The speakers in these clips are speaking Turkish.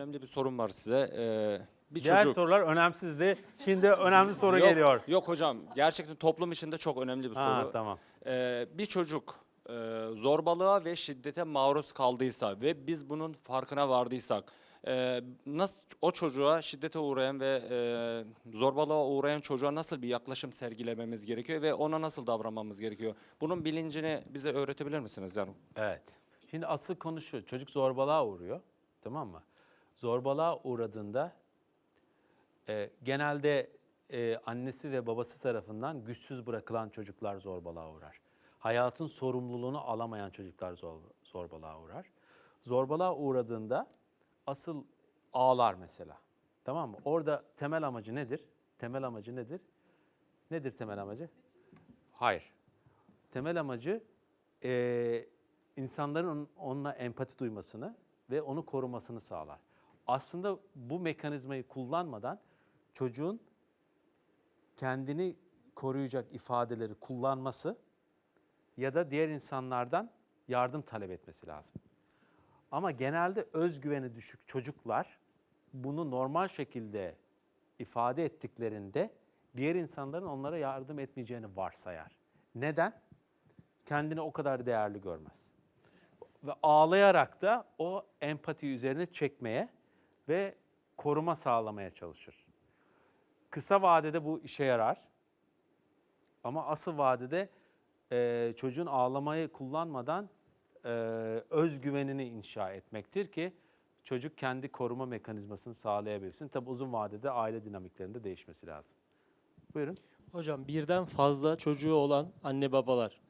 önemli bir sorum var size. Ee, bir Diğer çocuk. sorular önemsizdi. Şimdi önemli soru yok, geliyor. Yok hocam. Gerçekten toplum içinde çok önemli bir Ha, soru. tamam. Ee, bir çocuk e, zorbalığa ve şiddete maruz kaldıysa ve biz bunun farkına vardıysak e, nasıl o çocuğa şiddete uğrayan ve e, zorbalığa uğrayan çocuğa nasıl bir yaklaşım sergilememiz gerekiyor ve ona nasıl davranmamız gerekiyor? Bunun bilincini bize öğretebilir misiniz yani? Evet. Şimdi asıl konu şu. Çocuk zorbalığa uğruyor. Tamam mı? Zorbalığa uğradığında e, genelde e, annesi ve babası tarafından güçsüz bırakılan çocuklar zorbalığa uğrar. Hayatın sorumluluğunu alamayan çocuklar zor, zorbalığa uğrar. Zorbalığa uğradığında asıl ağlar mesela. Tamam mı? Orada temel amacı nedir? Temel amacı nedir? Nedir temel amacı? Hayır. Temel amacı eee, insanların onun- onunla empati duymasını ve onu korumasını sağlar. Aslında bu mekanizmayı kullanmadan çocuğun kendini koruyacak ifadeleri kullanması ya da diğer insanlardan yardım talep etmesi lazım. Ama genelde özgüveni düşük çocuklar bunu normal şekilde ifade ettiklerinde diğer insanların onlara yardım etmeyeceğini varsayar. Neden? Kendini o kadar değerli görmez. Ve ağlayarak da o empati üzerine çekmeye ve koruma sağlamaya çalışır. Kısa vadede bu işe yarar. Ama asıl vadede eee, çocuğun ağlamayı kullanmadan eee, özgüvenini inşa etmektir ki çocuk kendi koruma mekanizmasını sağlayabilsin. Tabi uzun vadede aile dinamiklerinde değişmesi lazım. Buyurun. Hocam birden fazla çocuğu olan anne babalar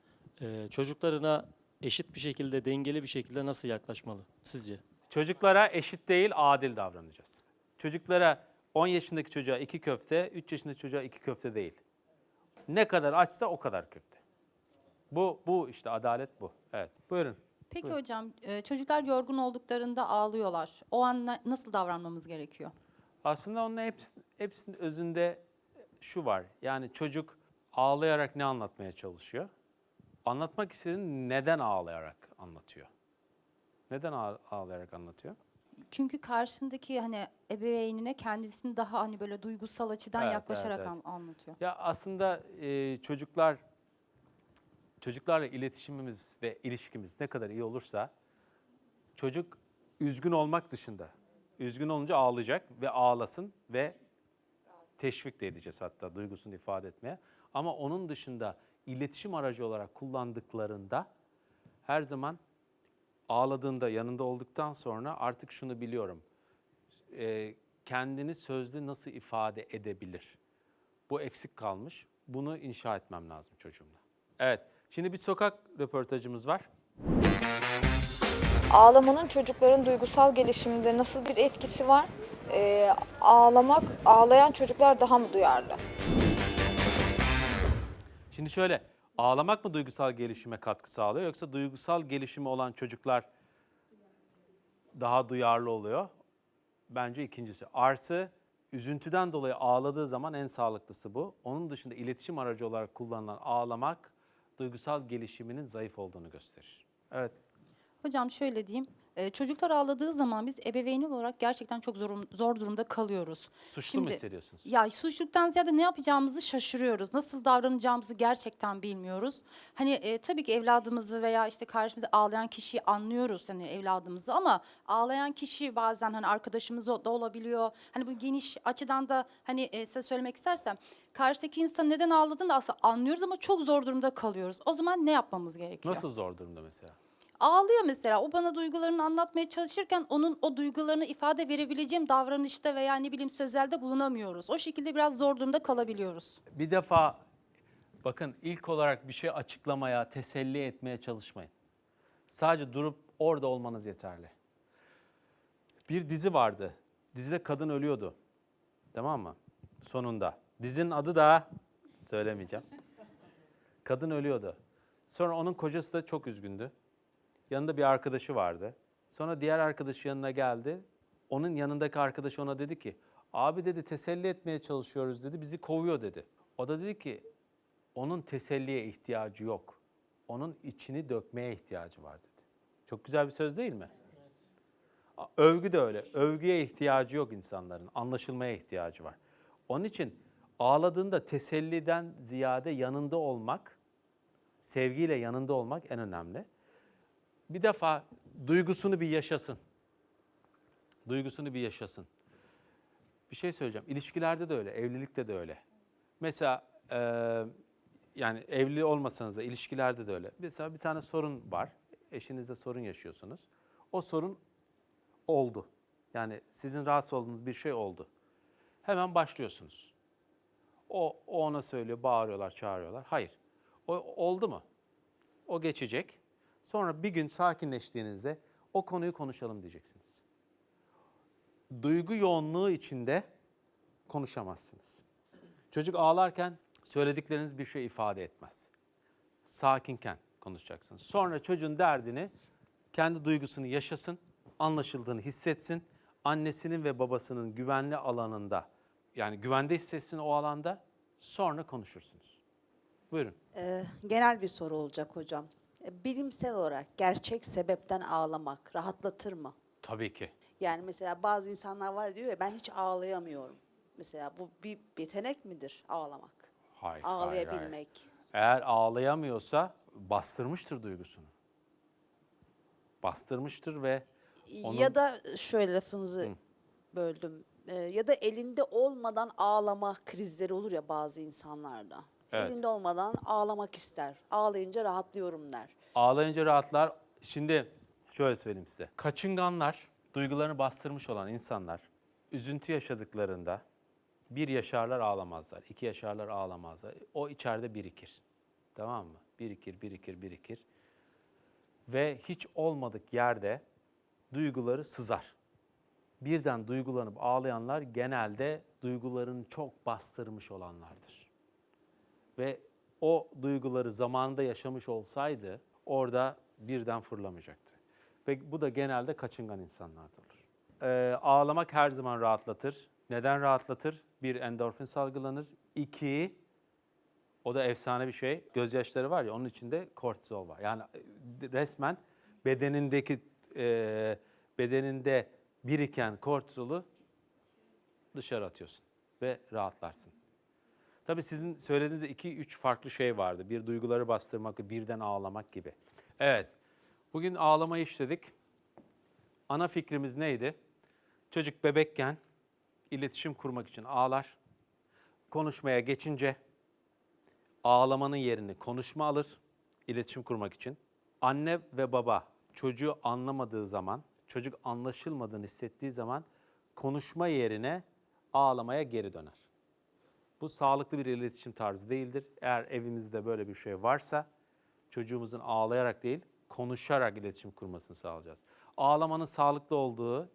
e, çocuklarına eşit bir şekilde, dengeli bir şekilde nasıl yaklaşmalı sizce? Çocuklara eşit değil, adil davranacağız. Çocuklara 10 yaşındaki çocuğa iki köfte, 3 yaşındaki çocuğa iki köfte değil. Ne kadar açsa o kadar köfte. Bu bu işte adalet bu. Evet. Buyurun. Peki Buyurun. hocam, e, çocuklar yorgun olduklarında ağlıyorlar. O an na- nasıl davranmamız gerekiyor? Aslında onun hepsi, hepsinin özünde şu var. Yani çocuk ağlayarak ne anlatmaya çalışıyor? Anlatmak istediğini neden ağlayarak anlatıyor? Neden ağ- ağlayarak anlatıyor? Çünkü karşındaki hani ebeveynine kendisini daha hani böyle duygusal açıdan Evet, yaklaşarak evet, evet. an- anlatıyor. Ya aslında e, çocuklar çocuklarla iletişimimiz ve ilişkimiz ne kadar iyi olursa çocuk üzgün olmak dışında üzgün olunca ağlayacak ve ağlasın ve teşvik de edeceğiz hatta duygusunu ifade etmeye. Ama onun dışında iletişim aracı olarak kullandıklarında her zaman ağladığında yanında olduktan sonra artık şunu biliyorum. E, kendini sözlü nasıl ifade edebilir? Bu eksik kalmış. Bunu inşa etmem lazım çocuğumla. Evet. Şimdi bir sokak röportajımız var. Ağlamanın çocukların duygusal gelişiminde nasıl bir etkisi var? Ee, ağlamak, ağlayan çocuklar daha mı duyarlı? Şimdi şöyle, ağlamak mı duygusal gelişime katkı sağlıyor yoksa duygusal gelişimi olan çocuklar daha duyarlı oluyor? Bence ikincisi. Artı üzüntüden dolayı ağladığı zaman en sağlıklısı bu. Onun dışında iletişim aracı olarak kullanılan ağlamak duygusal gelişiminin zayıf olduğunu gösterir. Evet. Hocam şöyle diyeyim, e, çocuklar ağladığı zaman biz ebeveyn olarak gerçekten çok zor, zor durumda kalıyoruz. Suçlu mu hissediyorsunuz? Ya suçluluktan ziyade ne yapacağımızı şaşırıyoruz. Nasıl davranacağımızı gerçekten bilmiyoruz. Hani e, tabii ki evladımızı veya işte karşımızda ağlayan kişiyi anlıyoruz hani evladımızı ama ağlayan kişi bazen hani arkadaşımız da olabiliyor. Hani bu geniş açıdan da hani e, size söylemek istersem karşıdaki insan neden ağladığını da aslında anlıyoruz ama çok zor durumda kalıyoruz. O zaman ne yapmamız gerekiyor? Nasıl zor durumda mesela? Ağlıyor mesela. O bana duygularını anlatmaya çalışırken onun o duygularını ifade verebileceğim davranışta veya ne bileyim sözelde bulunamıyoruz. O şekilde biraz zor durumda kalabiliyoruz. Bir defa bakın ilk olarak bir şey açıklamaya, teselli etmeye çalışmayın. Sadece durup orada olmanız yeterli. Bir dizi vardı. Dizide kadın ölüyordu. Tamam mı? Sonunda. Dizinin adı da söylemeyeceğim. Kadın ölüyordu. Sonra onun kocası da çok üzgündü. Yanında bir arkadaşı vardı. Sonra diğer arkadaşı yanına geldi. Onun yanındaki arkadaş ona dedi ki, abi dedi teselli etmeye çalışıyoruz dedi, bizi kovuyor dedi. O da dedi ki, onun teselliye ihtiyacı yok. Onun içini dökmeye ihtiyacı var dedi. Çok güzel bir söz değil mi? Övgü de öyle. Övgüye ihtiyacı yok insanların. Anlaşılmaya ihtiyacı var. Onun için ağladığında teselliden ziyade yanında olmak, sevgiyle yanında olmak en önemli. Bir defa duygusunu bir yaşasın. Duygusunu bir yaşasın. Bir şey söyleyeceğim. İlişkilerde de öyle, evlilikte de öyle. Mesela e, yani evli olmasanız da ilişkilerde de öyle. Mesela bir tane sorun var. Eşinizle sorun yaşıyorsunuz. O sorun oldu. Yani sizin rahatsız olduğunuz bir şey oldu. Hemen başlıyorsunuz. O, o ona söylüyor, bağırıyorlar, çağırıyorlar. Hayır. O oldu mu? O geçecek. Sonra bir gün sakinleştiğinizde o konuyu konuşalım diyeceksiniz. Duygu yoğunluğu içinde konuşamazsınız. Çocuk ağlarken söyledikleriniz bir şey ifade etmez. Sakinken konuşacaksınız. Sonra çocuğun derdini, kendi duygusunu yaşasın, anlaşıldığını hissetsin. Annesinin ve babasının güvenli alanında, yani güvende hissetsin o alanda, sonra konuşursunuz. Buyurun. Ee, genel bir soru olacak hocam. Bilimsel olarak gerçek sebepten ağlamak rahatlatır mı? Tabii ki. Yani mesela bazı insanlar var diyor ya ben hiç ağlayamıyorum. Mesela bu bir yetenek midir ağlamak? Hayır, hayır, hayır. Ağlayabilmek. Eğer ağlayamıyorsa bastırmıştır duygusunu. Bastırmıştır ve onun- Ya da şöyle lafınızı böldüm. Ee, ya da elinde olmadan ağlama krizleri olur ya bazı insanlarda. Evet. Elinde olmadan ağlamak ister. Ağlayınca rahatlıyorum der. Ağlayınca rahatlar. Şimdi şöyle söyleyeyim size. Kaçınganlar, duygularını bastırmış olan insanlar üzüntü yaşadıklarında bir yaşarlar ağlamazlar, iki yaşarlar ağlamazlar. O içeride birikir. Tamam mı? Birikir, birikir, birikir. Ve hiç olmadık yerde duyguları sızar. Birden duygulanıp ağlayanlar genelde duygularını çok bastırmış olanlardır ve o duyguları zamanında yaşamış olsaydı orada birden fırlamayacaktı. Ve bu da genelde kaçıngan insanlarda olur. Ee, ağlamak her zaman rahatlatır. Neden rahatlatır? Bir, endorfin salgılanır. İki, o da efsane bir şey. Gözyaşları var ya onun içinde kortizol var. Yani e, resmen bedenindeki e, bedeninde biriken kortizolu dışarı atıyorsun ve rahatlarsın. Tabii sizin söylediğinizde iki, üç farklı şey vardı. Bir duyguları bastırmak, birden ağlamak gibi. Evet, bugün ağlamayı işledik. Ana fikrimiz neydi? Çocuk bebekken iletişim kurmak için ağlar. Konuşmaya geçince ağlamanın yerini konuşma alır, iletişim kurmak için. Anne ve baba çocuğu anlamadığı zaman, çocuk anlaşılmadığını hissettiği zaman konuşma yerine ağlamaya geri döner. Bu sağlıklı bir iletişim tarzı değildir. Eğer evimizde böyle bir şey varsa çocuğumuzun ağlayarak değil, konuşarak iletişim kurmasını sağlayacağız. Ağlamanın sağlıklı olduğu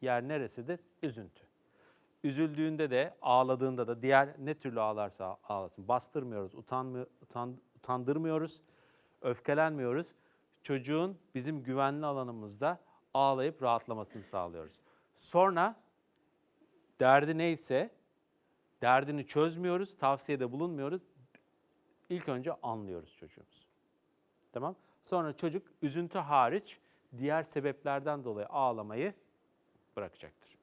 yer neresidir? Üzüntü. Üzüldüğünde de, ağladığında da diğer ne türlü ağlarsa ağlasın. Bastırmıyoruz, utanmıyor, utan, utandırmıyoruz, öfkelenmiyoruz. Çocuğun bizim güvenli alanımızda ağlayıp rahatlamasını sağlıyoruz. Sonra derdi neyse derdini çözmüyoruz, tavsiyede bulunmuyoruz. İlk önce anlıyoruz çocuğumuzu. Tamam? Sonra çocuk üzüntü hariç diğer sebeplerden dolayı ağlamayı bırakacaktır.